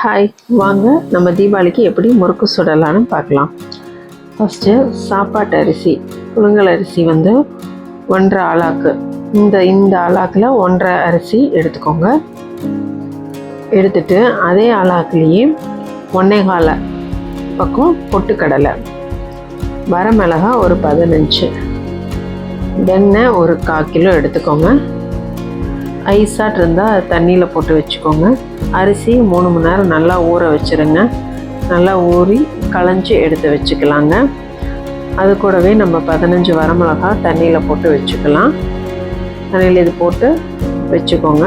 Hi வாங்க நம்ம தீபாவளிக்கு எப்படி முறுக்கு சுடலான்னு பார்க்கலாம். ஃபஸ்ட்டு சாப்பாட்டு அரிசி. புழுங்கல் அரிசி வந்து ஒன்றரை ஆளாக்கு. இந்த இந்த ஆளாக்கில் ஒன்றரை அரிசி எடுத்துக்கோங்க. எடுத்துட்டு அதே ஆளாக்குலேயே ஒன்றே கால பக்கம் பொட்டுக்கடலை வரமிளகா ஒரு பதினஞ்சு வெண்ணெய் ஒரு கால் கிலோ எடுத்துக்கோங்க. ஐஸாட் இருந்தால் தண்ணியில் போட்டு வச்சுக்கோங்க. அரிசி மூணு மணி நேரம் நல்லா ஊற வச்சுருங்க. நல்லா ஊறி களைஞ்சி எடுத்து வச்சுக்கலாங்க. அது கூடவே நம்ம பதினஞ்சு வரமிளகா தண்ணியில் போட்டு வச்சுக்கலாம். தண்ணியில் இது போட்டு வச்சுக்கோங்க.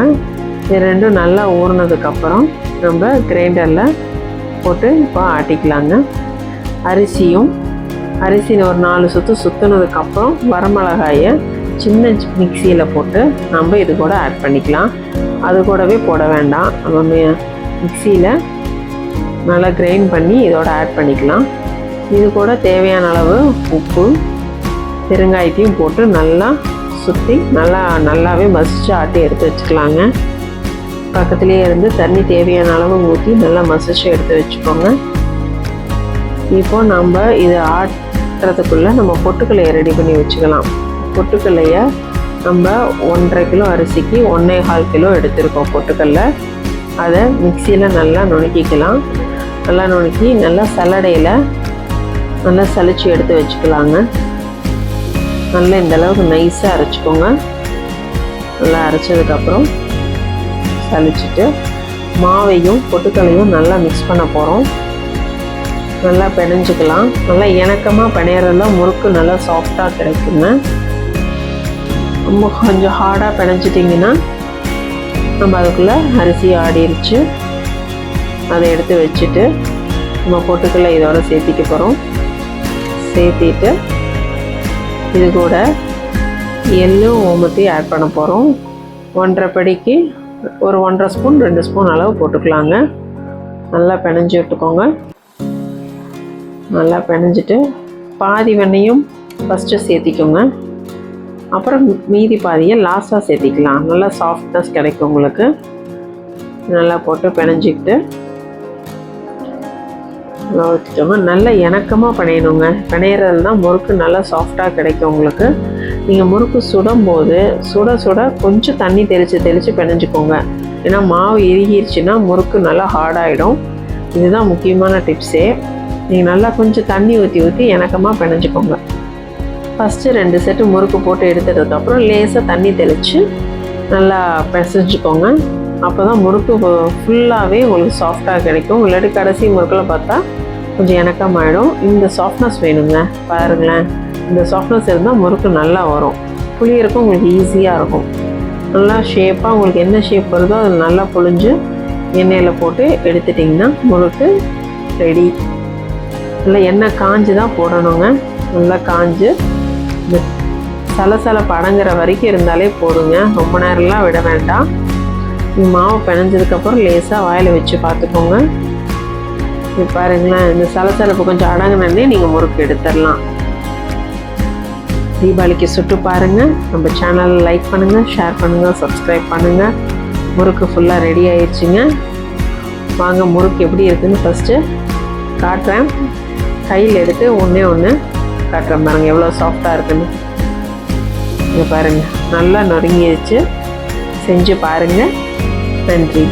இது ரெண்டும் நல்லா ஊறினதுக்கப்புறம் நம்ம கிரைண்டரில் போட்டு இப்போ ஆட்டிக்கலாங்க. அரிசியும் அரிசியில் ஒரு நாலு சுற்று சுற்றுனதுக்கப்புறம் வரமிளகாயை சின்ன மிக்சியில் போட்டு நம்ம இது கூட ஆட் பண்ணிக்கலாம். அது கூடவே போட வேண்டாம். நம்ம மிக்சியில் நல்லா கிரைண்ட் பண்ணி இதோட ஆட் பண்ணிக்கலாம். இது கூட தேவையான அளவு உப்பு பெருங்காயத்தையும் போட்டு நல்லா சுற்றி நல்லா நல்லாவே மசிச்சு ஆட்டி எடுத்து வச்சுக்கலாங்க. பக்கத்துலேயே இருந்து தண்ணி தேவையான அளவு ஊற்றி நல்லா மசிச்சு எடுத்து வச்சுக்கோங்க. இப்போ நம்ம இதை ஆட்டுறதுக்குள்ளே நம்ம பொட்டுக்களை ரெடி பண்ணி வச்சுக்கலாம். பொட்டுக்கல்லையை நம்ம ஒன்றரை கிலோ அரிசிக்கு ஒன்றே கால் கிலோ எடுத்திருக்கோம் பொட்டுக்கல்லை. அதை மிக்சியில் நல்லா நுணுக்கிக்கலாம். நல்லா நுணுக்கி நல்லா சல்லடையில் நல்லா சளிச்சு எடுத்து வச்சுக்கலாங்க. நல்லா இந்த அளவுக்கு நைஸாக அரைச்சிக்கோங்க. நல்லா அரைச்சதுக்கப்புறம் சலிச்சிட்டு மாவையும் பொட்டுக்கல்லையும் நல்லா மிக்ஸ் பண்ண போகிறோம் நல்லா பிணைஞ்சிக்கலாம் நல்லா இணக்கமாக பிணையிறதுல முறுக்கு நல்லா சாஃப்டாக கிடைக்குங்க. ரொம்ப கொஞ்சம் ஹார்டாக பிணைஞ்சிட்டிங்கன்னா நம்ம அதுக்குள்ளே அரிசி ஆடிருச்சு. அதை எடுத்து வச்சுட்டு நம்ம பொட்டுக்கல்ல இதோட சேர்த்திக்க போகிறோம் சேர்த்திட்டு இது கூட எள்ளும் ஓமத்தையும் ஆட் பண்ண போகிறோம் ஒன்றரை படிக்கு ஒரு ஒன்றரை ஸ்பூன் ரெண்டு ஸ்பூன் அளவு போட்டுக்கலாங்க. நல்லா பிணைஞ்சி விட்டுக்கோங்க. நல்லா பிணைஞ்சிட்டு பாதி வெண்ணையும் ஃபஸ்ட்டு சேர்த்திக்கோங்க. அப்புறம் மீதி பாதியை லாஸ்ட்டாக சேர்த்திக்கலாம். நல்லா சாஃப்ட்னஸ் கிடைக்கும் உங்களுக்கு. நல்லா போட்டு பிணைஞ்சிக்கிட்டு. நல்லா நல்லா இணக்கமாக பிணையணுங்க. பிணையிறது தான் முறுக்கு நல்லா சாஃப்டாக கிடைக்கும் உங்களுக்கு. நீங்கள் முறுக்கு சுடும்போது சுட சுட கொஞ்சம் தண்ணி தெளித்து தெளித்து பிணைஞ்சிக்கோங்க. ஏன்னா மாவு இறுகிருச்சுன்னா முறுக்கு நல்லா ஹார்டாகிடும் இதுதான் முக்கியமான டிப்ஸே நீங்கள் நல்லா கொஞ்சம் தண்ணி ஊற்றி ஊற்றி இணக்கமாக பிணைஞ்சிக்கோங்க. ஃபஸ்ட்டு ரெண்டு செட்டு முறுக்கு போட்டு எடுத்ததுக்கப்புறம் லேசாக தண்ணி தெளித்து நல்லா பிசைஞ்சுக்கோங்க. அப்போ தான் முறுக்கு ஃபுல்லாகவே உங்களுக்கு சாஃப்டாக கிடைக்கும். இல்லாட்டி கடைசி முறுக்கில் பார்த்தா கொஞ்சம் இணக்கமாயிடும் இந்த சாஃப்ட்னஸ் வேணுங்க. பாருங்களேன். இந்த சாஃப்ட்னஸ் இருந்தால் முறுக்கு நல்லா வரும். புளியறக்கும் உங்களுக்கு ஈஸியாக இருக்கும். நல்லா ஷேப்பாக உங்களுக்கு என்ன ஷேப் வருதோ அது நல்லா புழிஞ்சு எண்ணெயில் போட்டு எடுத்துட்டிங்கன்னா முறுக்கு ரெடி நல்லா எண்ணெய் காஞ்சு தான் போடணுங்க. நல்லா காஞ்சு இந்த சலசலப்பு அடங்குற வரைக்கும் இருந்தாலே போதுங்க. ரொம்ப நேரம்லாம் விட வேண்டாம். இந்த மாவு பிணைஞ்சதுக்கப்புறம் லேசாக வாயில் வச்சு பார்த்துக்கோங்க. இது பாருங்களேன் இந்த சலசலப்பு கொஞ்சம் அடங்கினே நீங்கள் முறுக்கு எடுத்துடலாம். தீபாவளிக்கு சுட்டு பாருங்கள் நம்ம சேனலை லைக் பண்ணுங்கள் ஷேர் பண்ணுங்கள் சப்ஸ்கிரைப் பண்ணுங்கள் முறுக்கு ஃபுல்லாக ரெடி ஆயிடுச்சுங்க. வாங்க முறுக்கு எப்படி இருக்குதுன்னு ஃபஸ்ட்டு காட்டுறேன். கையில் எடுத்து ஒன்றே ஒன்று காட்டுறேன் பாருங்கள் எவ்வளோ சாஃப்டாக இருக்குன்னு. இங்கே பாருங்கள் நல்லா நொறுங்கிடுச்சு. செஞ்சு பாருங்கள் நன்றி.